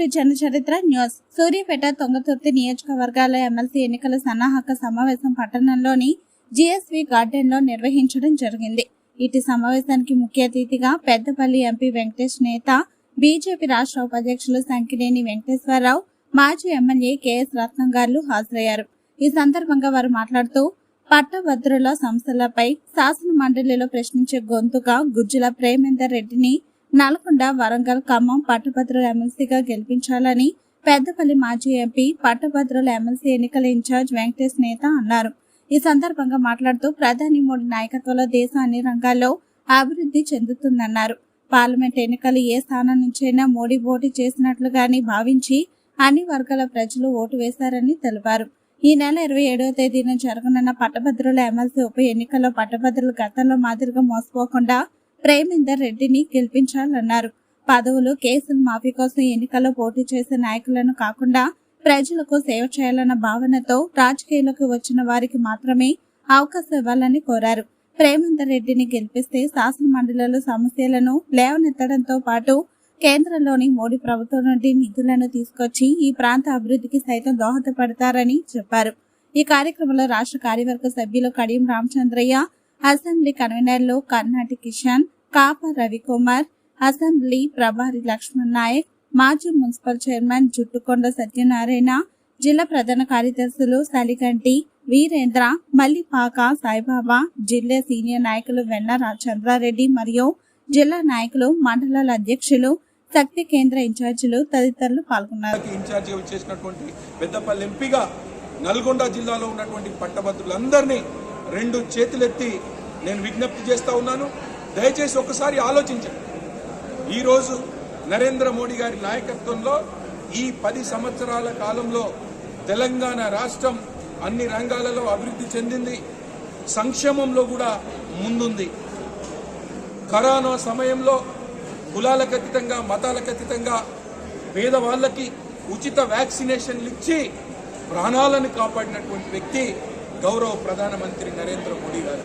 To Janacharitra news. Suryapet Thungathurthi నియోజకవర్గాల MLC ఎన్నికల సన్నాహక సమావేశం పట్టణంలోని జిఎస్వి గార్డెన్లో నిర్వహించడం జరిగింది. ఇటు సమావేశానికి ముఖ్య అతిథిగా పెద్దపల్లి ఎంపీ వెంకటేష్ నేత బీజేపీ రాష్ట్ర ఉపాధ్యక్షులు సంకినేని వెంకటేశ్వరరావు మాజీ ఎమ్మెల్యే కెఎస్ రత్నం గారు హాజరయ్యారు. ఈ సందర్భంగా వారు మాట్లాడుతూ పట్టభద్రుల సంస్థలపై శాసన మండలిలో ప్రశ్నించే గొంతుగా గుజ్జుల ప్రేమేందర్ రెడ్డిని నల్గొండ వరంగల్ ఖమ్మం పట్టభద్రుల ఎమ్మెల్సీగా గెలిపించాలని పెద్దపల్లి మాజీ ఎంపీ పట్టభద్రుల ఎమ్మెల్సీ ఎన్నికల ఇన్ఛార్జ్ వెంకటేష్ నేత అన్నారు. ఈ సందర్భంగా మాట్లాడుతూ ప్రధాని మోడీ నాయకత్వంలో దేశ అన్ని రంగాల్లో అభివృద్ధి చెందుతుందన్నారు. పార్లమెంట్ ఎన్నికలు ఏ స్థానం నుంచైనా మోడీ పోటీ చేసినట్లుగాని భావించి అన్ని వర్గాల ప్రజలు ఓటు వేశారని తెలిపారు. ఈ నెల ఇరవై ఏడవ తేదీన జరగనున్న పట్టభద్రుల ఎమ్మెల్సీ ఉప ఎన్నికల్లో పట్టభద్రులు గతంలో మాదిరిగా మోసపోకుండా ప్రేమేందర్ రెడ్డిని గెలిపించాలన్నారు. పదవులు కేసులు మాఫీ కోసం ఎన్నికల్లో పోటీ చేసే నాయకులను కాకుండా ప్రజలకు సేవ చేయాలన్న భావనతో రాజకీయాలకు వచ్చిన వారికి మాత్రమే అవకాశం ఇవ్వాలని కోరారు. ప్రేమేందర్ రెడ్డిని గెలిపిస్తే శాసన మండలిలో సమస్యలను లేవనెత్తడంతో పాటు కేంద్రంలోని మోడీ ప్రభుత్వం నుండి నిధులను తీసుకొచ్చి ఈ ప్రాంత అభివృద్ధికి సైతం దోహదపడతారని చెప్పారు. ఈ కార్యక్రమంలో రాష్ట్ర కార్యవర్గ సభ్యులు కడియం రామచంద్రయ్య అసెంబ్లీ కన్వీనర్లు కర్నాటి కిషన్ కాప రవికుమార్ అసెంబ్లీ ప్రభారి లక్ష్మణ్ నాయక్ మాజీ మున్సిపల్ చైర్మన్ జుట్టుకొండ సత్యనారాయణ జిల్లా ప్రధాన కార్యదర్శులు సలిగంటి వీరేంద్ర మల్లిపాక సాయిబాబా జిల్లా సీనియర్ నాయకులు వెన్న చంద్రారెడ్డి మరియు జిల్లా నాయకులు మండలాల అధ్యక్షులు శక్తి కేంద్ర ఇన్ఛార్జీలు తదితరులు పాల్గొన్నారు. ఇన్ఛార్జిగా పెద్దపల్లి ఎంపీగా నల్గొండ జిల్లాలో ఉన్నటువంటి పట్టభద్రులందరినీ రెండు చేతులెత్తి నేను విజ్ఞప్తి చేస్తా ఉన్నాను. దయచేసి ఒకసారి ఆలోచించండి. ఈరోజు నరేంద్ర మోడీ గారి నాయకత్వంలో ఈ పది సంవత్సరాల కాలంలో తెలంగాణ రాష్ట్రం అన్ని రంగాలలో అభివృద్ధి చెందింది. సంక్షేమంలో కూడా ముందుంది. కరోనా సమయంలో కులాలకు అతీతంగా మతాలకు అతీతంగా పేదవాళ్ళకి ఉచిత వ్యాక్సినేషన్లు ఇచ్చి ప్రాణాలను కాపాడినటువంటి వ్యక్తి గౌరవ ప్రధానమంత్రి నరేంద్ర మోడీ గారు